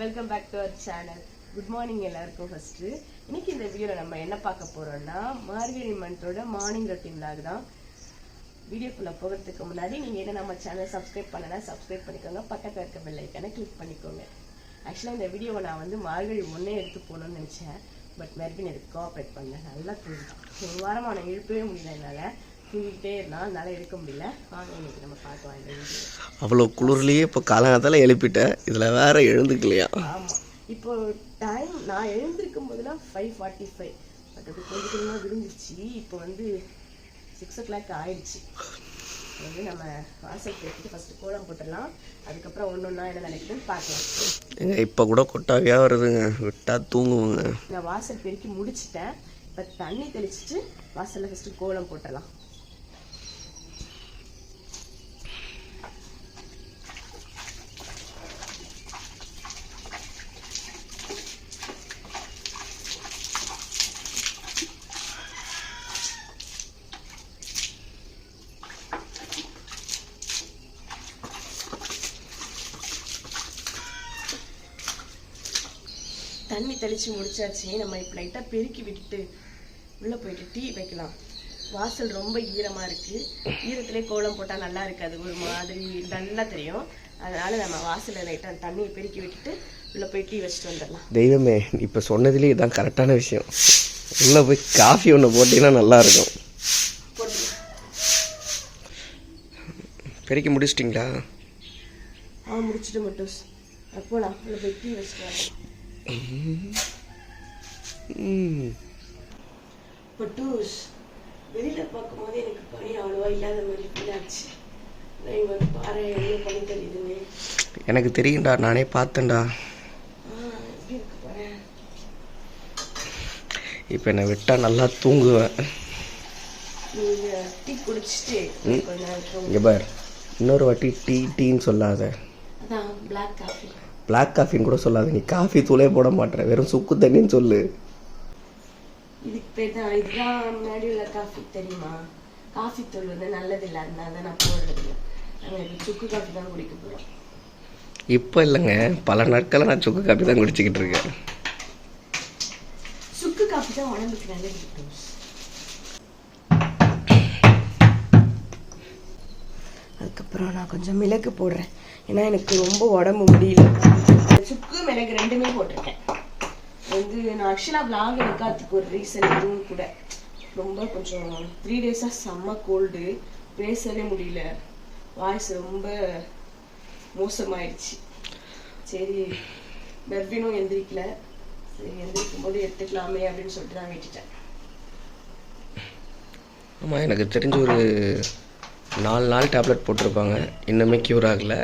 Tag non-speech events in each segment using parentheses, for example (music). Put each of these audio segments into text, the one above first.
Welcome back to our channel good morning எல்லாருக்கும் first இன்னைக்கு இந்த வீடியோவில் நம்ம என்ன பார்க்க போகிறோம்னா மார்கழி மந்தோட மார்னிங் ரொட்டீன் vlog தான். வீடியோக்குள்ளே போகிறதுக்கு முன்னாடி நீங்கள் என்ன நம்ம சேனல் சப்ஸ்கிரைப் பண்ணனா சப்ஸ்கிரைப் பண்ணிக்கோங்க. பக்கத்தில் இருக்க பெல்லைக்கான கிளிக் பண்ணிக்கோங்க. ஆக்சுவலாக இந்த வீடியோவை நான் வந்து மார்கழி ஒன்னே எடுத்து போகணும்னு நினச்சேன். பட் மெர்பின் எனக்கு கோஆப்ரேட் பண்ணேன் நல்லா தூங்கிட்டான் ஒரு வாரமாக நான் எழுப்பவே முடியல என்னால். தூங்கிட்டே இருந்தான் அதனால எடுக்க முடியல. வாங்க இன்னைக்கு நம்ம வீடியோ அவ்வளோ குளிர்லேயே இப்போ காலங்காத்தால எழுப்பிட்டேன். இதில் வேற எழுந்துக்கலையா? ஆமா. இப்போ டைம் நான் எழுந்திருக்கும் போதெல்லாம் ஃபைவ் ஃபார்ட்டி ஃபைவ் பட் அது கொஞ்சம் கொஞ்சமாக விழுந்துச்சு இப்போ வந்து சிக்ஸ் ஓ கிளாக் ஆயிடுச்சு வந்து நம்ம வாசல் பேசிட்டு ஃபர்ஸ்ட் கோலம் போட்டுடலாம். அதுக்கப்புறம் ஒன்று ஒன்றா என்ன நினைக்குதுன்னு பார்க்கலாம். ஏங்க இப்போ கூட கொட்டாவியாக வருதுங்க. விட்டா தூங்குவோங்க. நான் வாசல் பெருக்கி முடிச்சிட்டேன். இப்போ தண்ணி தெளிச்சிட்டு வாசல்ல ஃபர்ஸ்ட் கோலம் போட்டுடலாம். தண்ணி தெளிச்சு முடிச்சாச்சு. நம்ம இப்போ லைட்டாக பெருக்கி விட்டுட்டு உள்ளே போயிட்டு டீ வைக்கலாம். வாசல் ரொம்ப ஈரமாக இருக்கு. ஈரத்திலே கோலம் போட்டால் நல்லா இருக்காது. ஒரு மாதிரி நல்லா தெரியும். அதனால நம்ம வாசலில் லைட்டாக தண்ணியை பெருக்கி விட்டுட்டு உள்ளே போய் டீ வச்சுட்டு வந்துடலாம். தெய்வமே இப்போ சொன்னதுலேயே இதான் கரெக்டான விஷயம். உள்ளே போய் காஃபி ஒன்று போட்டிங்கன்னா நல்லா இருக்கும். போட்டு பெருக்கி முடிச்சிட்டிங்களா? ஆ முடிச்சுட்டு மட்டும் போகலாம் உள்ளே போய் டீ வச்சுட்டு பட்டூஸ் வெளியில பார்க்கும்போது எனக்கு பனி அவ்வளோவா இல்லாத மாதிரி ஃபீல் ஆச்சு. நான் இங்க வந்து பாரு எவ்வளோ பனி தெரியுதுன்னு. எனக்கு தெரியும்டா நானே பார்த்தேன்டா. இப்போ என்னை விட்டால் நல்லா தூங்குவேன். டீ குடிச்சிட்டு. இங்கே பார் இன்னொரு வாட்டி டீ டீன்னு சொல்லாத. அதான் பிளாக் காஃபி பிளாக் காஃபின்னு கூட சொல்லாத நீ காஃபி தூளே போட மாட்டேற வெறும் சுக்கு தண்ணின்னு சொல்லு. இதுக்கு பேர் தான் இதுதான் முன்னாடி உள்ள காஃபி தெரியுமா? காஃபி தூள் வந்து நல்லது இல்லை அதனால தான் நான் போடுறது இல்லை. நாங்கள் சுக்கு காஃபி தான் குடிக்க போகிறோம் இப்போ இல்லைங்க. பல நாட்களாக நான் சுக்கு காஃபி தான் குடிச்சிக்கிட்டு இருக்கேன். சுக்கு காஃபி தான் உடம்புக்கு நல்லது. அப்புறம் நான் கொஞ்சம் மிளகு போடுறேன். ஏன்னா எனக்கு ரொம்ப உடம்பு முடியல. சுக்கு மிளகு ரெண்டுமே போட்டிருக்கேன். வந்து நான் ஆக்சுவலாக விளாக் எடுக்காததுக்கு ஒரு ரீசன் இதுவும் கூட. ரொம்ப கொஞ்சம் த்ரீ டேஸாக செம்ம கோல்டு பேசவே முடியல. வாய்ஸ் ரொம்ப மோசமாயிடுச்சு சரி பெர்வினும் எந்திரிக்கல. சரி எந்திரிக்கும் போது எடுத்துக்கலாமே அப்படின்னு சொல்லிட்டு தான் விட்டுட்டேன். ஆமாம் எனக்கு தெரிஞ்ச ஒரு நாலு நாள் டேப்லெட் போட்டிருப்பாங்க. இன்னுமே க்யூர் ஆகலை.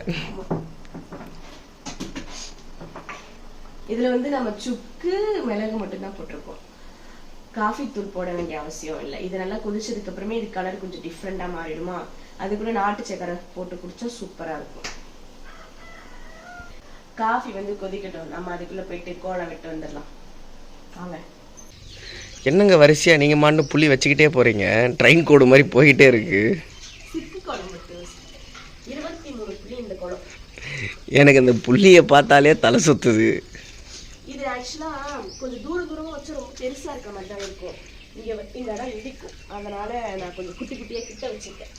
இதுல வந்து நம்ம சுக்கு மிளகு மட்டும்தான் போட்டிருக்கோம். காஃபி தூள் போட வேண்டிய அவசியம் இல்லை. இது நல்லா கொதிச்சதுக்கு அப்புறமே இது கலர் கொஞ்சம் டிஃப்ரெண்டா மாறிடுமா? அதுக்குள்ள நாட்டு சக்கரை போட்டு குடிச்சா சூப்பரா இருக்கும். காஃபி வந்து கொதிக்கட்டும். நம்ம அதுக்குள்ள போயிட்டு கோலம் விட்டு வந்துடலாம். வாங்க. என்னங்க வரிசையாக நீங்கள் மாட்டு புள்ளி வச்சுக்கிட்டே போகிறீங்க ட்ரெயின் கோடு மாதிரி போய்கிட்டே இருக்கு சிக்கு கோலம் விட்டு இருபத்தி மூணு புள்ளி இந்த கோலம் எனக்கு இந்த புள்ளியை பார்த்தாலே தலை சுத்துது. இது ஆக்சுவலா கொஞ்சம் தூர தூரமா வச்சு ரொம்ப பெருசா இருக்க மாதிரி தான் இருக்கும். இங்க இந்த இடம் இடிக்கும். அதனால நான் கொஞ்சம் குட்டி குட்டியா கிட்ட வச்சிருக்கேன்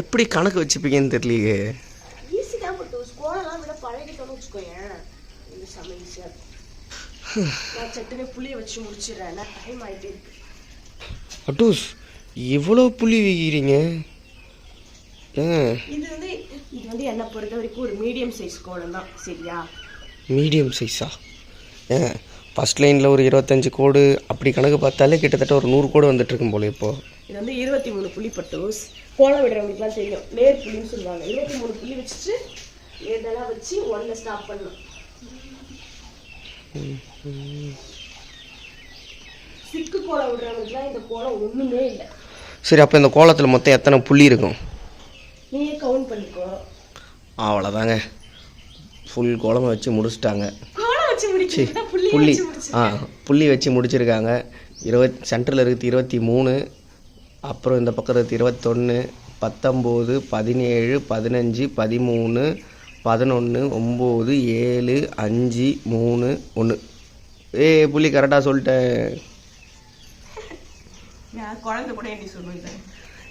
எப்படி கணக்கு வச்சுப்பீங்கன்னு தெரியலையே. ஈஸி தான் பட் ஸ்கோலெல்லாம் விட பழகிட்டோம்னு வச்சுக்கோயேன். இது செம்ம ஈஸியாக இருக்கும். நான் சட்டுனே புளிய வச்சு முடிச்சிடுறேன். டைம் ஆகிட்டே இருக்கு. அட்டூஸ் இவ்வளோ புள்ளி வைக்கிறீங்க? இது வந்து இது வந்து என்னை பொறுத்த வரைக்கும் ஒரு மீடியம் சைஸ் கோலம் தான் சரியா? மீடியம் சைஸா ஏங்க ஃபஸ்ட் லைனில் ஒரு இருபத்தஞ்சு கோடு அப்படி கணக்கு பார்த்தாலே கிட்டத்தட்ட ஒரு நூறு கோடு வந்துட்டு இருக்கும் போல இப்போ. இது வந்து இருபத்தி மூணு புள்ளி பட்டோஸ். கோலம் விடுறவங்களுக்குலாம் தெரியும். நேர் புள்ளின்னு சொல்லுவாங்க. இருபத்தி மூணு புள்ளி வச்சுட்டு இதெல்லாம் வச்சு ஒன்ல ஸ்டாப் பண்ணணும் சிக்கு கோலம் விடுறவங்களுக்குலாம் இந்த கோலம் ஒண்ணுமே இல்லை. சரி அப்போ இந்த கோலத்தில் மொத்தம் எத்தனை புள்ளி இருக்கும்? அவ்வளோதாங்க ஃபுல் கோலமாக வச்சு முடிச்சிட்டாங்க. புள்ளி. ஆ புள்ளி வச்சு முடிச்சிருக்காங்க. இருபத் சென்டரில் இருக்குது இருபத்தி மூணு அப்புறம் இந்த பக்கம் இருக்குது இருபத்தொன்று பத்தொம்போது பதினேழு பதினஞ்சு பதிமூணு பதினொன்று ஒம்பது ஏழு அஞ்சு மூணு ஒன்று ஏ புள்ளி கரெக்டாக சொல்லிட்டேன்.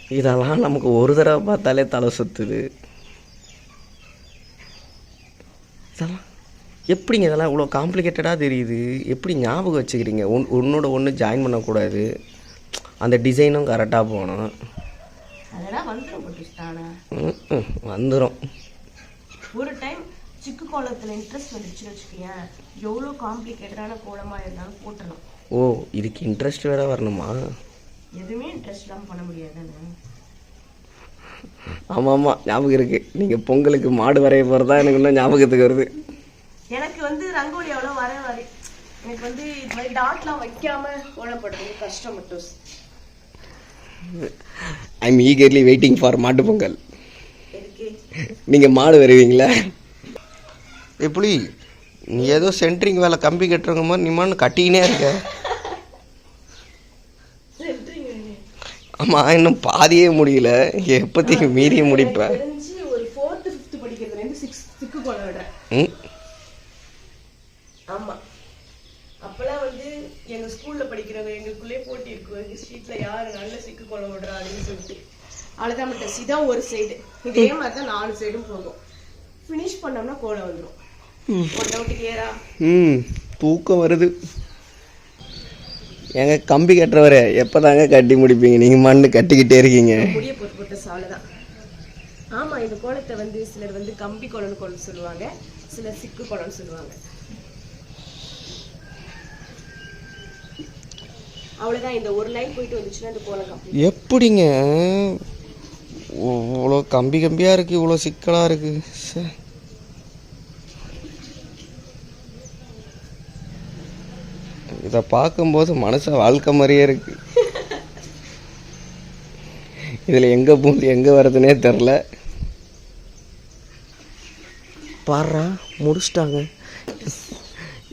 இதெல்லாம் நமக்கு ஒரு தடவை பார்த்தாலே தலை சுத்துது. இதெல்லாம்? எப்படிங்க இதெல்லாம் இவ்வளோ காம்ப்ளிகேட்டடாக தெரியுது? எப்படி ஞாபகம் வச்சுக்கிறீங்க? ஒன் ஒன்னோட ஒன்று ஜாயின் பண்ணக்கூடாது. அந்த டிசைனும் கரெக்டாக போகணும். வந்துடும் ஒரு டைம் சிக்கு கோலத்துல இன்ட்ரெஸ்ட் வந்துருச்சுன்னு வச்சுக்கோயேன். எவ்வளோ காம்ப்ளிகேட்டடான கோலமா இருந்தாலும் போட்டணும் ஓ இதுக்கு இன்ட்ரெஸ்ட் வேற வரணுமா? எதுவுமே இன்ட்ரெஸ்ட் இல்லாமல் பண்ண முடியாதுன்னு. ஆமாம் ஆமாம் ஞாபகம் இருக்குது நீங்கள் பொங்கலுக்கு மாடு வரைய போகிறதா எனக்கு இன்னும் ஞாபகத்துக்கு வருது. எனக்கு வந்து ரங்கோலி அவ்வளோ வர வர எனக்கு வந்து இது மாதிரி டாட்லாம் வைக்காம கோலம் போடுறது கஷ்டம் மட்டும். I am eagerly waiting for Mattu Pongal. நீங்கள் மாடு வருவீங்களா? எப்படி நீ ஏதோ சென்ட்ரிங் வேலை கம்பி கட்டுறவங்க மாதிரி நீ மான்னு கட்டிக்கினே இருக்க. ஆமாம் இன்னும் பாதியே முடியல. எப்போதைக்கு மீறிய முடிப்பேன் தெரிஞ்சு ஒரு ஃபோர்த்து ஃபிஃப்த்து படிக்கிறதுலேருந்து சிக்ஸ் சிக்கு கோலம் விடுறேன் ம். ஆமா. அப்பெல்லாம் வந்து எங்க ஸ்கூல்ல படிக்கிறவங்க எங்களுக்குள்ளே போட்டி இருக்கும் எங்க ஸ்ட்ரீட்ல யாரு நல்ல சிக்கு கோலம் விடுறா அப்படின்னு சொல்லிட்டு. அவ்வளவுதான் மட்டும் இதான் ஒரு சைடு இதே மாதிரி தான் நாலு சைடும் போகும். ஃபினிஷ் பண்ணோம்னா கோலம் வந்துடும் ஒரு டவுட் கிளியரா ம். தூக்கம் வருது. ஏங்க கம்பி கட்டுறவரே எப்போ தாங்க கட்டி முடிப்பீங்க? நீங்கள் மண்ணு கட்டிக்கிட்டே இருக்கீங்க. முடிய போட்டு போட்ட சாலைதான் ஆமா இந்த கோலத்தை வந்து சிலர் வந்து கம்பி கோலம்னு கோலம் சொல்லுவாங்க. சிலர் சிக்கு கோலம்னு சொல்லுவாங்க. அவ்வளவுதான் இந்த ஒரு லைன் போயிட்டு வந்துச்சுன்னா இந்த கோலம் எப்படிங்க? இவ்வளோ கம்பி கம்பியாக இருக்குது இவ்வளோ சிக்கலாக இருக்குது இதை பார்க்கும்போது மனசு வாழ்க்கை மாதிரியே இருக்கு. இதில் எங்கே பூந்து எங்கே வர்றதுனே தெரில. பாடுறா முடிச்சிட்டாங்க.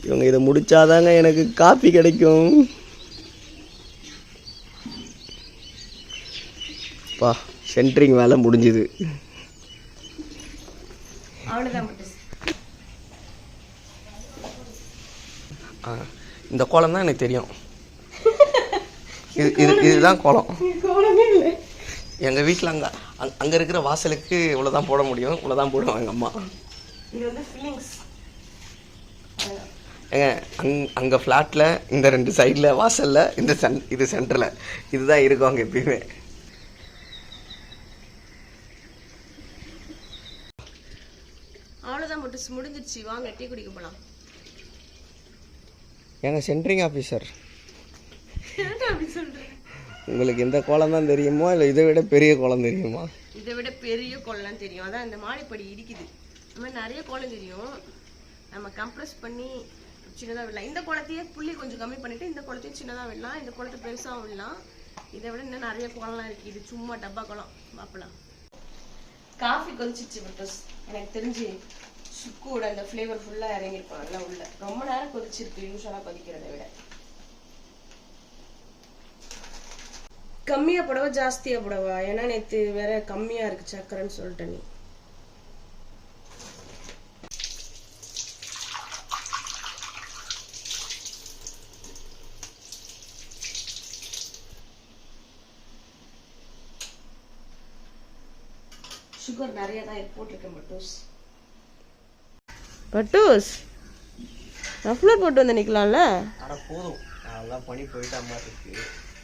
இவங்க இதை முடிச்சாதாங்க எனக்கு காப்பி கிடைக்கும். பா சென்ட்ரிங் வேலை முடிஞ்சுது. அவ்வளவுதான் மட்டும் ஆ, இந்த கோலம் தான் எனக்கு தெரியும். (laughs) இது இது இதுதான் கோலம். கோலமே இல்லை. எங்கள் வீட்டில் அங்கே அங் அங்கே இருக்கிற வாசலுக்கு இவ்வளோ தான் போட முடியும் இவ்வளோ தான் போடுவாங்க அம்மா. இது வந்து ஃபீலிங்ஸ் ஏங்க அங் அங்கே ஃப்ளாட்டில் இந்த ரெண்டு சைடில் வாசலில் இந்த சென் இது சென்டரில் இதுதான் இருக்கும் அங்கே எப்பயுமே. அவ்வளவுதான் மட்டும் முடிஞ்சிருச்சு. வாங்க டீ குடிக்க போலாம். ஏங்க சென்ட்ரிங் ஆஃபீஸர் உங்களுக்கு இந்த கோலம் தான் தெரியுமா? இல்லை இதை விட பெரிய கோலம் தெரியுமா? இதை விட பெரிய கோலம் தெரியும். அதான் இந்த மாடிப்படி இடிக்குது. இந்த மாதிரி நிறைய கோலம் தெரியும். நம்ம கம்ப்ரஸ் பண்ணி சின்னதாக விடலாம். இந்த குளத்தையே புள்ளி கொஞ்சம் கம்மி பண்ணிட்டு இந்த குளத்தையும் சின்னதாக விடலாம். இந்த குளத்தை பெருசாக விடலாம். இதை விட இன்னும் நிறைய குளம்லாம் இருக்கு. இது சும்மா டப்பா குளம் பார்க்கலாம் காஃபி கொதிச்சிச்சு எனக்கு தெரிஞ்சு சுக்கூட அந்த ஃப்ளேவர் ஃபுல்லாக இறங்கியிருக்கும் நல்லா உள்ள. ரொம்ப நேரம் கொதிச்சிருக்கு யூஸ்வலாக கொதிக்கிறத விட. கம்மியா புடவை ஜாஸ்தியா புடவா. ஏன்னா நேத்து வேற கம்மியா இருக்கு சக்கரைன்னு சொல்லிட்ட நீ. சுகர் நிறைய தான் போட்டிருக்கேன் மட்டும் பட்டூஸ். ரஃப்லர் போட்டு வந்து நிக்கலாம்ல? அட போதும். அதெல்லாம் பண்ணி போயிட்டா மாதிரி இருக்கு.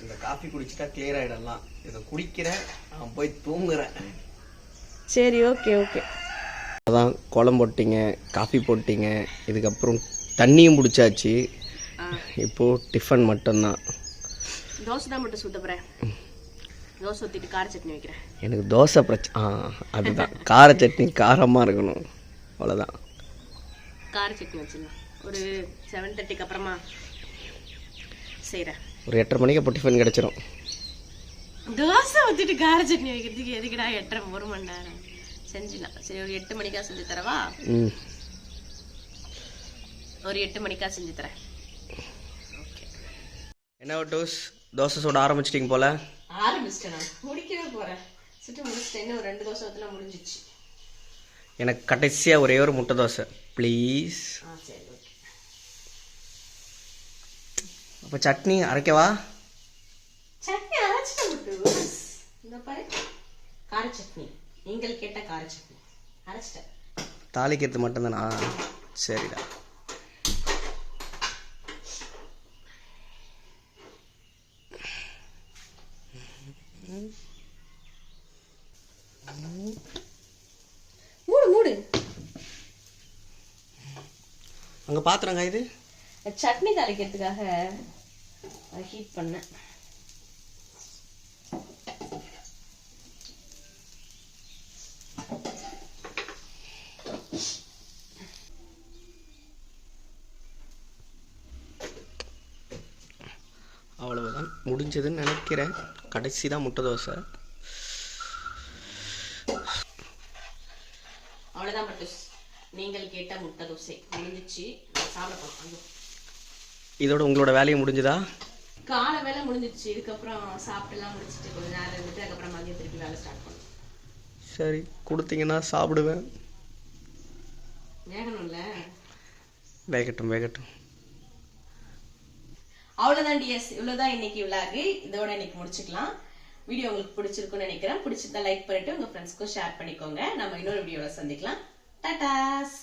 இந்த காஃபி குடிச்சிட்டா கிளியர் ஆகிடலாம் இதை குடிக்கிறேன். நான் போய் தூங்குறேன். சரி ஓகே ஓகே அதான் கோலம் போட்டீங்க காஃபி போட்டீங்க. இதுக்கப்புறம் தண்ணியும் பிடிச்சாச்சு. இப்போது டிஃபன் மட்டும்தான். தோசை தான் மட்டும் சுத்த தோசை ஊற்றிட்டு கார சட்னி வைக்கிறேன். எனக்கு தோசை பிரச்சனை ஆ அதுதான். கார சட்னி காரமாக இருக்கணும். அவ்வளோதான் கார சட்னி வச்சிடலாம் ஒரு செவன் தேர்ட்டிக்கு அப்புறமா செய்கிறேன் ஒரு எட்டரை மணிக்கு அப்போ டிஃபன் கிடச்சிரும். தோசை ஊற்றிட்டு கார சட்னி வைக்கிறதுக்கு எதுக்குடா எட்டரை ஒரு மணி நேரம்? செஞ்சிடலாம் சரி ஒரு எட்டு மணிக்கா செஞ்சு தரவா? ம். ஒரு எட்டு மணிக்கா செஞ்சு தரேன். ஓகே. என்ன டோஸ் தோசை சுட ஆரம்பிச்சிட்டிங்க போல? ஆரம்பிச்சிட்டேன் நான். முடிக்கவே போகிறேன் சுட்டு முடிச்சிட்டேன். இன்னும் ஒரு ரெண்டு தோசை முடிஞ்சிச்சு. எனக்கு கடைசியாக ஒரே ஒரு முட்டை தோசை. ப்ளீஸ் அப்போ சட்னி அரைக்கவா? சட்னி அரைச்சிட்டேன் இந்த பாரு. கார சட்னி. நீங்கள் கேட்ட கார சட்னி. அரைச்சிட்டேன். தாளிக்கிறது மட்டும்தானா? சரிடா. மூடு மூடு அங்கே பாத்திரங்க இது? சட்னி தாளிக்கிறதுக்காக ஹீட் பண்ணேன். அவ்வளவுதான். முடிஞ்சதுன்னு நினைக்கிறேன். கடைசி தான் முட்டை தோசை அவ்வளோதான் பட்டு நீங்கள் கேட்ட முட்டை தோசை முடிஞ்சிச்சு நான் சாப்பிட போகிறோம் இதோட உங்களோட வேலையை முடிஞ்சுதா? காலை வேலை முடிஞ்சிச்சு இதுக்கப்புறம் சாப்பிட்டுலாம் முடிச்சிட்டு கொஞ்ச நேரம் இருந்துட்டு அதுக்கப்புறம் மதியம் திருப்பி வேலை ஸ்டார்ட் பண்ணும் சரி கொடுத்தீங்கன்னா சாப்பிடுவேன். வேகணும்ல? வேகட்டும் வேகட்டும். அவ்வளோதான் டிஎஸ் இவ்வளோதான் இன்னைக்கு விளாகு இதோட இன்னைக்கு முடிச்சுக்கலாம். வீடியோ உங்களுக்கு பிடிச்சிருக்கும்னு நினைக்கிறேன். பிடிச்சிருந்தா லைக் பண்ணிட்டு உங்க ஃப்ரெண்ட்ஸ்க்கும் ஷேர் பண்ணிக்கோங்க. நம்ம இன்னொரு வீடியோவில் சந்திக்கலாம். டாடாஸ்